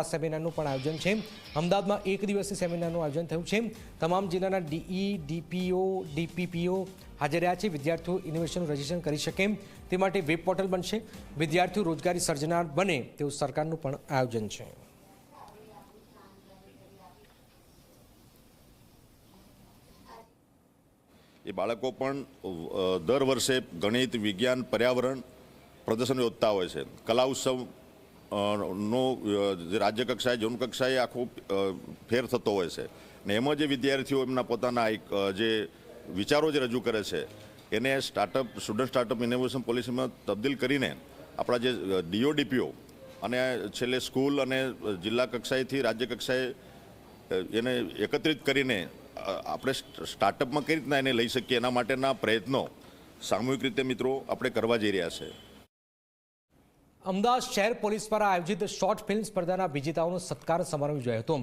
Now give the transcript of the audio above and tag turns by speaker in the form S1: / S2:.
S1: આ સેમિનારનું પણ આયોજન છે. અમદાવાદમાં એક દિવસીય સેમિનારનું આયોજન થયું છે. તમામ જિલ્લાના ડીઈ, ડીપીઓ, ડીપીપીઓ હાજર રહ્યા છે. વિદ્યાર્થીઓ ઇનોવેશનનું રજીસ્ટ્રેશન કરી શકે. તે માટે વેબ પોર્ટલ બનશે. વિદ્યાર્થીઓ રોજગારી સર્જનાર બને તેવું સરકારનું પણ આયોજન છે.
S2: એ બાળકો પણ દર વર્ષે ગણિત, વિજ્ઞાન, પર્યાવરણ પ્રદર્શન યોજતા હોય છે. કલા ઉત્સવ નો જે રાજ્ય કક્ષાએ ઝોન કક્ષાએ આખો ફેર થતો હોય છે. ને એમાં જે વિદ્યાર્થીઓ એમના પોતાના એક જે વિચારો જે રજૂ કરે છે, એને સ્ટાર્ટઅપ સ્ટુડન્ટ સ્ટાર્ટઅપ ઇનોવેશન પોલિસીમાં તબદીલ કરીને આપણા જે ડીઓડીપીઓ અને છેલ્લે સ્કૂલ અને જિલ્લા કક્ષાએથી રાજ્ય કક્ષાએ એને એકત્રિત કરીને આપણે સ્ટાર્ટઅપમાં કઈ રીતના એને લઈ શકીએ એના માટેના પ્રયત્નો સામૂહિક રીતે મિત્રો આપણે કરવા જઈ રહ્યા છે.
S1: અમદાવાદ શહેર પોલીસ દ્વારા આયોજિત શોર્ટ ફિલ્મ સ્પર્ધાના વિજેતાઓનો સત્કાર સમારોહ યોજાયો હતો.